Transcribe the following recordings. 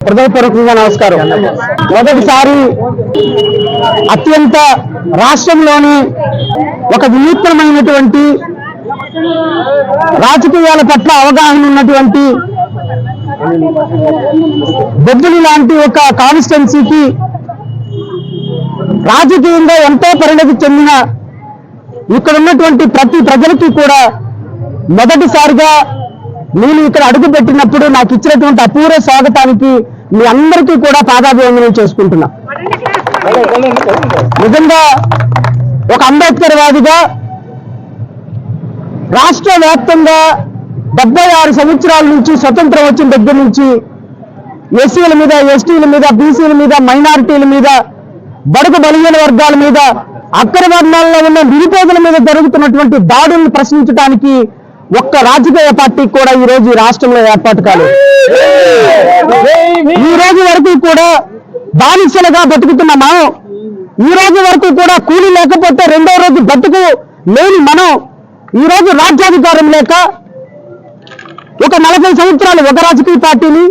హృదయపూర్వకంగా నమస్కారం. మొదటిసారి అత్యంత రాష్ట్రంలోని ఒక వినూత్నమైనటువంటి రాజకీయాల పట్ల అవగాహన ఉన్నటువంటి బొబ్బులి లాంటి ఒక కాన్స్టిట్యున్సీకి రాజకీయంగా ఎంతో పరిణతి చెందిన ఇక్కడ ఉన్నటువంటి ప్రతి ప్రజలకి కూడా మొదటిసారిగా నేను ఇక్కడ అడుగు పెట్టినప్పుడు నాకు ఇచ్చినటువంటి అపూర్వ స్వాగతానికి మీ అందరికీ కూడా పాదాభివందనం చేసుకుంటున్నా. నిజంగా ఒక అంబేద్కర్ వాదిగా రాష్ట్ర వ్యాప్తంగా డెబ్బై ఆరు సంవత్సరాల నుంచి స్వతంత్రం వచ్చిన దగ్గర నుంచి ఎస్సీల మీద ఎస్టీల మీద బీసీల మీద మైనారిటీల మీద బడుగు బలహీన వర్గాల మీద అక్కర వర్ణాల్లో ఉన్న నిరుపేదల మీద జరుగుతున్నటువంటి దాడులను ప్రశ్నించడానికి ఒక్క రాజకీయ పార్టీ కూడా ఈ రోజు రాష్ట్రంలో ఏర్పాటు కాలేదు. ఈ రోజు వరకు కూడా బానిసలుగా బతుకుతున్న మనం ఈ రోజు వరకు కూడా కూలి లేకపోతే రెండో రోజు బతుకు లేని మనం ఈ రోజు రాజ్యాధికారం లేక ఒక నలభై సంవత్సరాలు ఒక రాజకీయ పార్టీని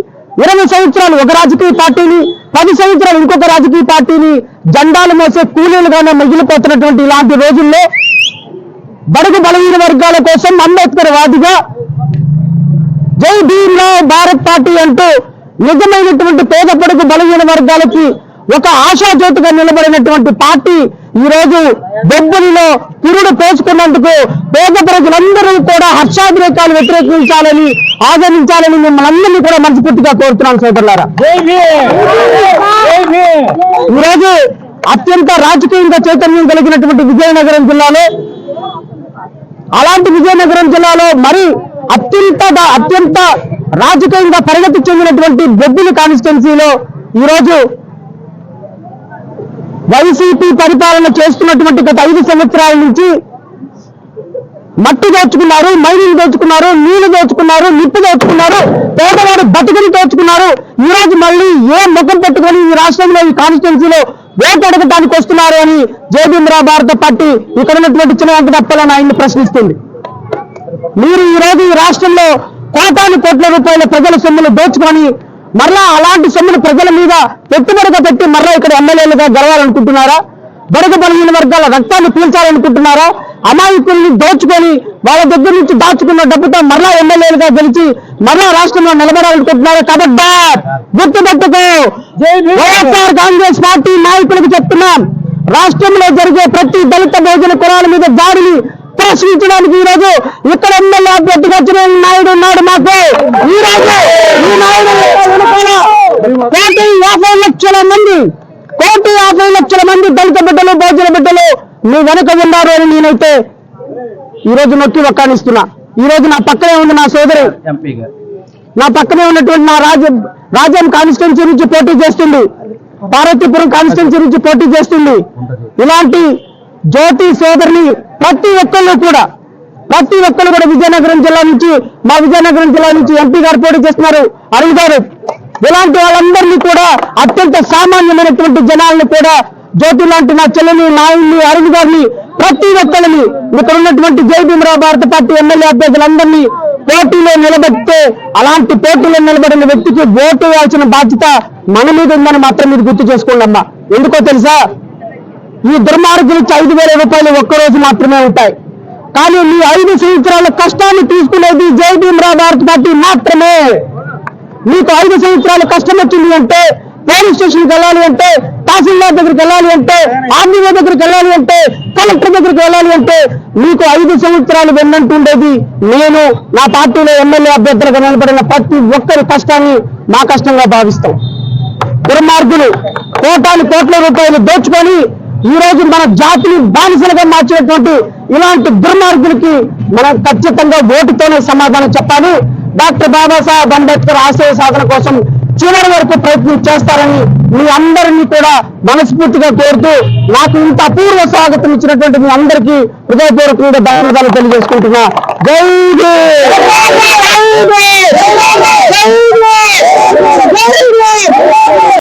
ఇరవై సంవత్సరాలు ఒక రాజకీయ పార్టీని పది సంవత్సరాలు ఇంకొక రాజకీయ పార్టీని జెండాలు మోసే కూలీలుగానే మిగిలిపోతున్నటువంటి ఇలాంటి రోజుల్లో బడుగు బలహీన వర్గాల కోసం అంబేద్కర్ వాదిగా జై భీమ్రావ్ భారత్ పార్టీ అంటూ నిజమైనటువంటి పేద పడుగు బలహీన వర్గాలకి ఒక ఆశాజ్యోతిగా నిలబడినటువంటి పార్టీ ఈ రోజు బొబ్బులిలో పురుడు పేసుకున్నందుకు పేద ప్రజలందరూ కూడా హర్షాభిరేకాలు వ్యతిరేకించాలని ఆదరించాలని మిమ్మల్ని అందరినీ కూడా మనస్ఫూర్తిగా కోరుతున్నాను సోదరులారా. ఈరోజు అత్యంత రాజకీయంగా చైతన్యం కలిగినటువంటి విజయనగరం జిల్లాలో అలాంటి విజయనగరం జిల్లాలో మరి అత్యంత అత్యంత రాజకీయంగా పరిగతి చెందినటువంటి బొబ్బిలి కాన్స్టిట్యున్సీలో ఈరోజు వైసీపీ పరిపాలన చేస్తున్నటువంటి గత ఐదు సంవత్సరాల నుంచి మట్టి దోచుకున్నారు మైనింగ్ దోచుకున్నారు నీళ్ళు దోచుకున్నారు నిప్పు దోచుకున్నారు పేదవాడు బతుకుని దోచుకున్నారు. ఈ రోజు మళ్ళీ ఏ ముఖం పెట్టుకొని ఈ రాష్ట్రంలో ఈ కాన్స్టిట్యున్సీలో ఓటు అడగడానికి వస్తున్నారు అని జేబీమ్రా భారత పార్టీ ఇక్కడ ఉన్నటువంటి చిన్న వెంకటప్పలను ఆయన్ని ప్రశ్నిస్తుంది. మీరు ఈ రోజు ఈ రాష్ట్రంలో కోటాను కోట్ల రూపాయల ప్రజల సొమ్ములు దోచుకొని మరలా అలాంటి సొమ్ములు ప్రజల మీద పెట్టుబడిగా పెట్టి మరలా ఇక్కడ ఎమ్మెల్యేలుగా గెలవాలనుకుంటున్నారా? బడుగు బలహీన వర్గాల రక్తాన్ని పీల్చాలనుకుంటున్నారా? అమాయకుల్ని దోచుకొని వాళ్ళ దగ్గర నుంచి దాచుకున్న డబ్బుతో మరలా ఎమ్మెల్యేలుగా గెలిచి మరలా రాష్ట్రంలో నిలబడాలనుకుంటున్నారా. కాబట్టి గుర్తుపెట్టుకో. వైఎస్ఆర్ కాంగ్రెస్ పార్టీ నాయకులకు చెప్తున్నాం. రాష్ట్రంలో జరిగే ప్రతి దళిత భోజన కులాల మీద దాడిని ప్రశ్నించడానికి ఈ రోజు ఇక్కడ ఎమ్మెల్యే అభ్యర్థిగా వచ్చిన నాయుడు ఉన్నాడు మాకు. ఈ రోజు ఈ నాయుడు కోటి యాభై లక్షల మంది కోటి యాభై లక్షల మంది దళిత బిడ్డలు భోజన బిడ్డలు మీ వెనుక ఉన్నారు అని నేనైతే ఈ రోజు నొక్కి ఒక్కానిస్తున్నా ఈ రోజు నా పక్కనే ఉంది నా సోదరి. నా పక్కనే ఉన్నటువంటి నా రాజ రాజ్యం కాన్స్టిట్యున్సీ నుంచి పోటీ చేస్తుంది. పార్వతీపురం కాన్స్టిట్యున్సీ నుంచి పోటీ చేస్తుంది. ఇలాంటి జ్యోతి సోదరిని ప్రతి ఒక్కళ్ళు కూడా ప్రతి ఒక్కరు కూడా విజయనగరం జిల్లా నుంచి మా విజయనగరం జిల్లా నుంచి ఎంపీ గారు పోటీ చేస్తున్నారు. అరుణ్ గారు ఇలాంటి వాళ్ళందరినీ కూడా అత్యంత సామాన్యమైనటువంటి జనాల్ని కూడా జ్యోతి లాంటి నా చెల్లిని నాయుడిని అరుణ్ గారిని ప్రతి ఒక్కరిని ఇక్కడ ఉన్నటువంటి జై భీమరావు భారత పార్టీ ఎమ్మెల్యే అభ్యర్థులందరినీ పోటీలో నిలబెడితే అలాంటి పోటీలో నిలబడిన వ్యక్తికి ఓటు వేయాల్సిన బాధ్యత మన మీద ఉందని మాత్రం మీరు గుర్తు చేసుకోండి అమ్మా. ఎందుకో తెలుసా? ఈ దుర్మార్గులకి ఐదు వేల రూపాయలు ఒక్కరోజు మాత్రమే ఉంటాయి. కానీ మీ ఐదు సంవత్సరాల కష్టాన్ని తీసుకునేది జై భీమరావు భారత పార్టీ మాత్రమే. మీకు ఐదు సంవత్సరాలు కష్టం వచ్చింది అంటే పోలీస్ స్టేషన్కి వెళ్ళాలి అంటే తహసీల్దార్ దగ్గరికి వెళ్ళాలి అంటే ఆర్డీఓ దగ్గరికి వెళ్ళాలి అంటే కలెక్టర్ దగ్గరికి వెళ్ళాలి అంటే మీకు ఐదు సంవత్సరాలు వెన్నంటుండేది నేను నా పార్టీలో ఎమ్మెల్యే అభ్యర్థులుగా నిలబడిన ప్రతి ఒక్కరి కష్టాన్ని మా కష్టంగా భావిస్తాం. దుర్మార్గులు కోటాను కోట్ల రూపాయలు దోచుకొని ఈ రోజు మన జాతిని బానిసలుగా మార్చినటువంటి ఇలాంటి దుర్మార్గులకి మనం ఖచ్చితంగా ఓటుతోనే సమాధానం చెప్పాలి. డాక్టర్ బాబాసాహెబ్ అంబేద్కర్ ఆశయ సాధన కోసం చివరి వరకు ప్రయత్నం చేస్తారని మీ అందరినీ కూడా మనస్ఫూర్తిగా కోరుతూ నాకు ఇంత అపూర్వ స్వాగతం ఇచ్చినటువంటి మీ అందరికీ హృదయపూర్వకంగా ధన్యవాదాలు తెలియజేసుకుంటున్నా. జై జై